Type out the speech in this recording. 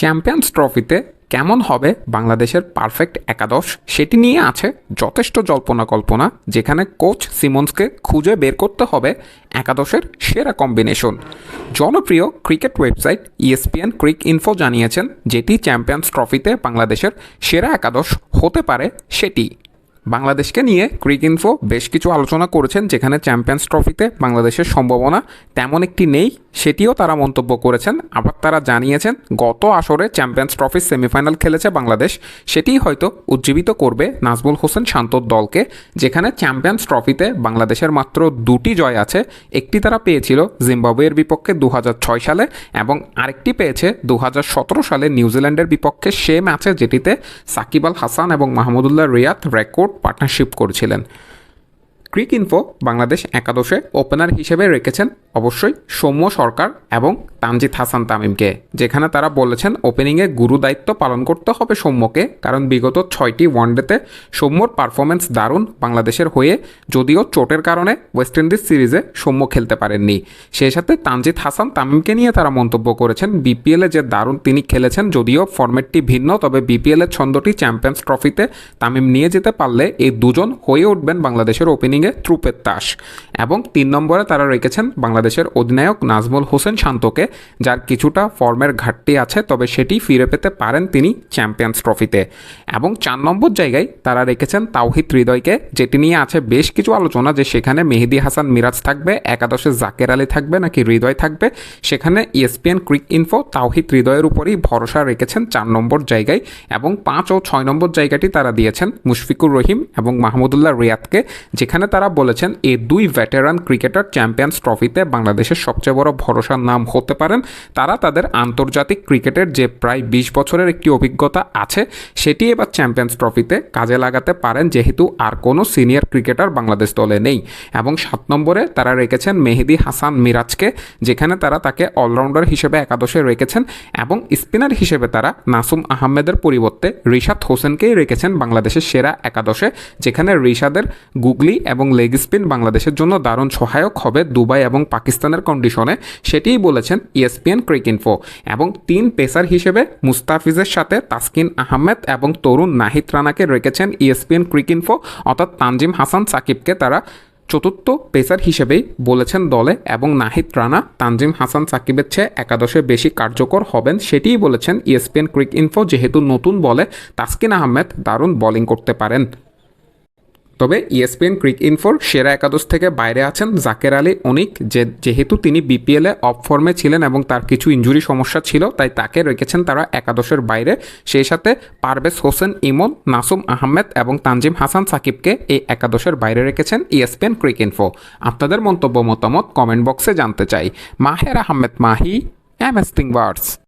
Champions ট্রফিতে কেমন হবে বাংলাদেশের পারফেক্ট একাদশ সেটি নিয়ে আছে যথেষ্ট জল্পনা কল্পনা, যেখানে কোচ সিমন্সকে খুঁজে বের করতে হবে একাদশের সেরা কম্বিনেশন জনপ্রিয় ক্রিকেট ওয়েবসাইট ইএসপিএন ক্রিক ইনফো জানিয়েছেন, যেটি চ্যাম্পিয়ন্স ট্রফিতে বাংলাদেশের সেরা একাদশ হতে পারে সেটি। বাংলাদেশকে নিয়ে ক্রিক ইনফো বেশ কিছু আলোচনা করেছেন, যেখানে চ্যাম্পিয়ন্স ট্রফিতে বাংলাদেশের সম্ভাবনা তেমন একটি নেই, সেটিও তারা মন্তব্য করেছেন। আবার তারা জানিয়েছেন, গত আসরে চ্যাম্পিয়ন্স ট্রফির সেমিফাইনাল খেলেছে বাংলাদেশ সেটিই হয়তো উজ্জীবিত করবে নাজমুল হোসেন শান্তর দলকে, যেখানে চ্যাম্পিয়ন্স ট্রফিতে বাংলাদেশের মাত্র দুটি জয় আছে, একটি তারা পেয়েছিল জিম্বাবুয়ের বিপক্ষে দু হাজার ছয় সালে এবং আরেকটি পেয়েছে দু হাজার সতেরো সালে নিউজিল্যান্ডের বিপক্ষে সে ম্যাচে যেটিতে সাকিব আল হাসান এবং মাহমুদুল্লাহ রিয়াদ রেকর্ড পার্টনারশিপ করেছিলেন। ক্রিক ইনফো বাংলাদেশ একাদশে ওপেনার হিসেবে রেখেছেন অবশ্যই সৌম্য সরকার এবং তানজিদ হাসান তামিমকে, যেখানে তারা বলেছেন ওপেনিংয়ে গুরু দায়িত্ব পালন করতে হবে সৌম্যকে, কারণ বিগত ছয়টি ওয়ানডেতে সৌম্যর পারফরমেন্স দারুণ বাংলাদেশের হয়ে, যদিও চোটের কারণে ওয়েস্ট ইন্ডিজ সিরিজে সৌম্য খেলতে পারেননি। সেই সাথে তানজিদ হাসান তামিমকে নিয়ে তারা মন্তব্য করেছেন বিপিএলে যে দারুণ তিনি খেলেছেন, যদিও ফরম্যাটটি ভিন্ন, তবে বিপিএলের ছন্দটি চ্যাম্পিয়ন্স ট্রফিতে তামিম নিয়ে যেতে পারলে এই দুজন হয়ে উঠবেন বাংলাদেশের ওপেনিংয়ে ত্রুপের তাস এবং তিন নম্বরে তারা রেখেছেন বাংলাদেশের অধিনায়ক নাজমুল হোসেন শান্তকে, যার কিছুটা ফর্মের ঘাটতি আছে, তবে সেটি ফিরে পেতে পারেন তিনি চ্যাম্পিয়ন্স ট্রফিতে। এবং চার নম্বর জায়গায় তারা রেখেছেন তাওহিদ হৃদয়কে, যেটি নিয়ে আছে বেশ কিছু আলোচনা যে সেখানে মেহেদি হাসান মিরাজ থাকবে, একাদশে জাকের আলী থাকবে, নাকি হৃদয় থাকবে। সেখানে ইএসপিএন ক্রিক ইনফো তাওহিদ হৃদয়ের উপরই ভরসা রেখেছেন চার নম্বর জায়গায়। এবং পাঁচ ও ছয় নম্বর জায়গাটি তারা দিয়েছেন মুশফিকুর রহিম এবং মাহমুদুল্লাহ রিয়াদকে, যেখানে তারা বলেছেন এই দুই ভেটেরান ক্রিকেটার চ্যাম্পিয়ন্স ট্রফিতে বাংলাদেশের সবচেয়ে বড় ভরসার নাম হতে পারেন, তারা তাদের আন্তর্জাতিক ক্রিকেটের যে প্রায় বিশ বছরের একটি অভিজ্ঞতা আছে, সেটি এবার চ্যাম্পিয়ন্স ট্রফিতে কাজে লাগাতে পারেন, যেহেতু আর কোনো সিনিয়র ক্রিকেটার বাংলাদেশ দলে নেই। এবং সাত নম্বরে তারা রেখেছেন মেহেদি হাসান মিরাজকে, যেখানে তারা তাকে অলরাউন্ডার হিসেবে একাদশে রেখেছেন এবং স্পিনার হিসেবে তারা নাসুম আহমেদের পরিবর্তে রিশাদ হোসেনকেই রেখেছেন বাংলাদেশের সেরা একাদশে, যেখানে রিশাদের গুগলি এবং লেগ স্পিন বাংলাদেশের জন্য দারুণ সহায়ক হবে দুবাই এবং পাকিস্তানের কন্ডিশনে সেটিই বলেছেন ইএসপিএন ক্রিক ইনফো এবং তিন পেসার হিসেবে মুস্তাফিজের সাথে তাসকিন আহমেদ এবং তরুণ নাহিদ রানাকে রেখেছেন ইএসপিএন ক্রিক ইনফো অর্থাৎ তানজিম হাসান সাকিবকে তারা চতুর্থ পেসার হিসেবেই বলেছেন দলে। এবং নাহিদ রানা তানজিম হাসান সাকিবের চেয়ে একাদশে বেশি কার্যকর হবেন, সেটিই বলেছেন ইএসপিএন ক্রিক ইনফো যেহেতু নতুন বলে তাসকিন আহমেদ দারুণ বোলিং করতে পারেন। তবে ইএসপিএন ক্রিক ইনফোর সেরা একাদশ থেকে বাইরে আছেন জাকের আলী অনিক, যে যেহেতু তিনি বিপিএলে অফ ফর্মে ছিলেন এবং তার কিছু ইঞ্জুরি সমস্যা ছিল, তাই তাকে রেখেছেন তারা একাদশের বাইরে। সেই সাথে পারভেজ হোসেন, ইমন, নাসুম আহমেদ এবং তানজিম হাসান সাকিবকে এই একাদশের বাইরে রেখেছেন ইএসপিএন ক্রিক ইনফো। আপনাদের মন্তব্য মতামত কমেন্ট বক্সে জানতে চাই। Maher Ahmed Mahi, M S